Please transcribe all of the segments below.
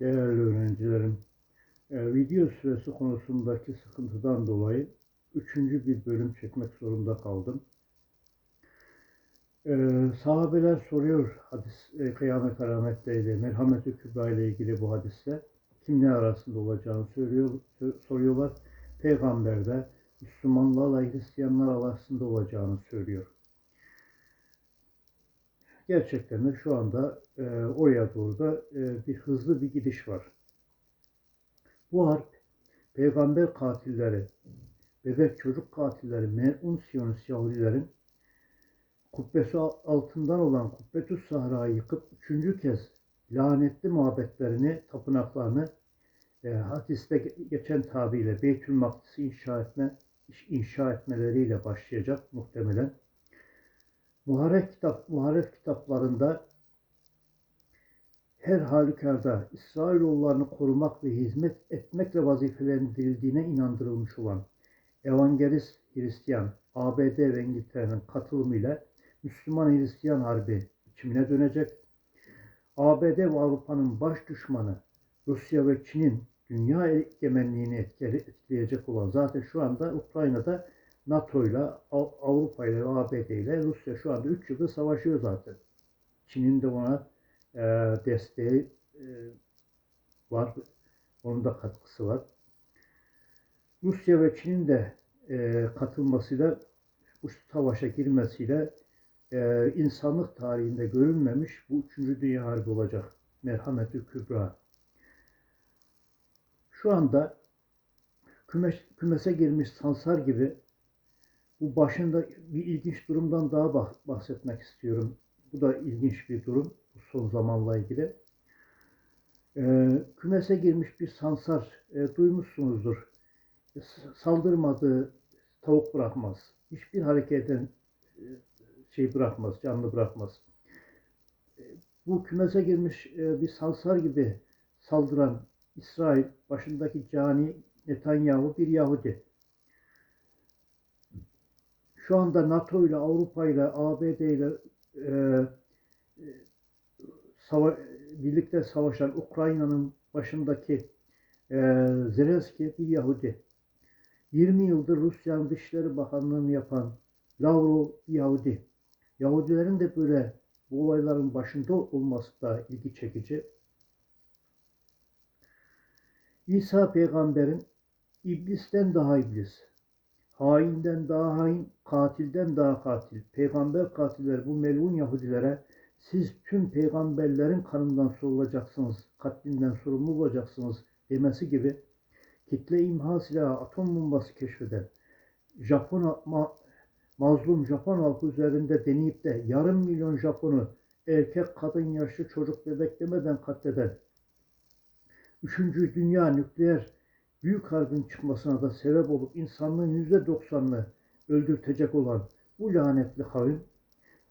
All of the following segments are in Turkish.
Değerli öğrencilerim, e, video süresi konusundaki sıkıntıdan dolayı üçüncü bir bölüm çekmek zorunda kaldım. E, sahabeler soruyor hadis e, kıyamet alametleriyle, merhamet-i kübra ile ilgili bu hadiste kimler arasında olacağını söylüyor, sö- soruyorlar. Peygamber de Müslümanlarla Hristiyanlar arasında olacağını söylüyor. Gerçekten de şu anda e, oraya doğru da e, bir hızlı bir gidiş var. Bu harp peygamber katilleri, bebek çocuk katilleri, melun Siyonist Yahudilerin kubbesi altından olan Kubbetüs Sahra'yı yıkıp üçüncü kez lanetli muhabbetlerini, tapınaklarını e, hadiste geçen tabiyle Beytül Makdis'i inşa etme inşa etmeleriyle başlayacak muhtemelen. Muharef kitap muharef kitaplarında her halükarda İsrailoğullarını korumak ve hizmet etmekle vazifelendirildiğine inandırılmış olan Evangelist Hristiyan ABD ve İngiltere'nin katılımıyla Müslüman Hristiyan harbi biçimine dönecek. ABD ve Avrupa'nın baş düşmanı Rusya ve Çin'in dünya egemenliğini etkileyecek olan zaten şu anda Ukrayna'da NATO ile Avrupa ile ABD ile Rusya şu anda 3 yıldır savaşıyor zaten. Çin'in de ona e, desteği e, var. Onun da katkısı var. Rusya ve Çin'in de e, katılmasıyla bu savaşa girmesiyle e, insanlık tarihinde görülmemiş bu 3. Dünya Harbi olacak. Merhamet-i Kübra. Şu anda kümes, kümese girmiş sansar gibi bu başında bir ilginç durumdan daha bahsetmek istiyorum. Bu da ilginç bir durum son zamanla ilgili. Ee, kümese girmiş bir sansar e, duymuşsunuzdur. E, saldırmadığı tavuk bırakmaz. Hiçbir hareketten e, şey bırakmaz, canlı bırakmaz. E, bu kümese girmiş e, bir sansar gibi saldıran İsrail başındaki cani Netanyahu bir Yahudi. Şu anda NATO ile Avrupa ile ABD ile e, e, sava birlikte savaşan Ukrayna'nın başındaki e, Zelenski bir Yahudi. 20 yıldır Rusya'nın Dışişleri Bakanlığı'nı yapan Lavrov bir Yahudi. Yahudilerin de böyle bu olayların başında olması da ilgi çekici. İsa peygamberin iblisten daha iblis, hainden daha hain, katilden daha katil, peygamber katilleri bu melun Yahudilere siz tüm peygamberlerin kanından sorulacaksınız, katlinden sorumlu olacaksınız demesi gibi kitle imha silahı atom bombası keşfeden Japon ma, mazlum Japon halkı üzerinde deneyip de yarım milyon Japon'u erkek, kadın, yaşlı, çocuk, bebek demeden katleden Üçüncü Dünya nükleer büyük harbin çıkmasına da sebep olup insanlığın yüzde doksanını öldürtecek olan bu lanetli kavim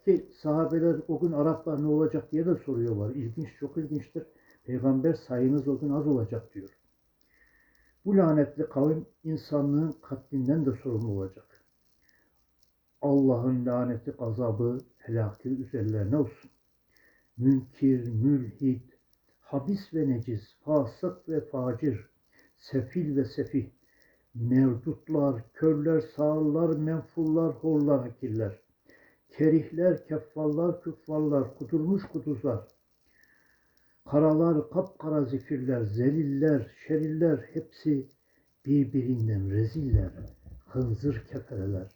ki sahabeler o gün Araplar ne olacak diye de soruyorlar. İlginç, çok ilginçtir. Peygamber sayınız o gün az olacak diyor. Bu lanetli kavim insanlığın katlinden de sorumlu olacak. Allah'ın laneti, gazabı, helaki üzerlerine olsun. Münkir, mülhid, habis ve necis, fasık ve facir, sefil ve sefih, mevdutlar, körler, sağırlar, menfullar, horlar, hakirler, kerihler, keffallar, küffarlar, kudurmuş kuduzlar, karalar, kapkara zifirler, zeliller, şeriller hepsi birbirinden reziller, hınzır kefereler.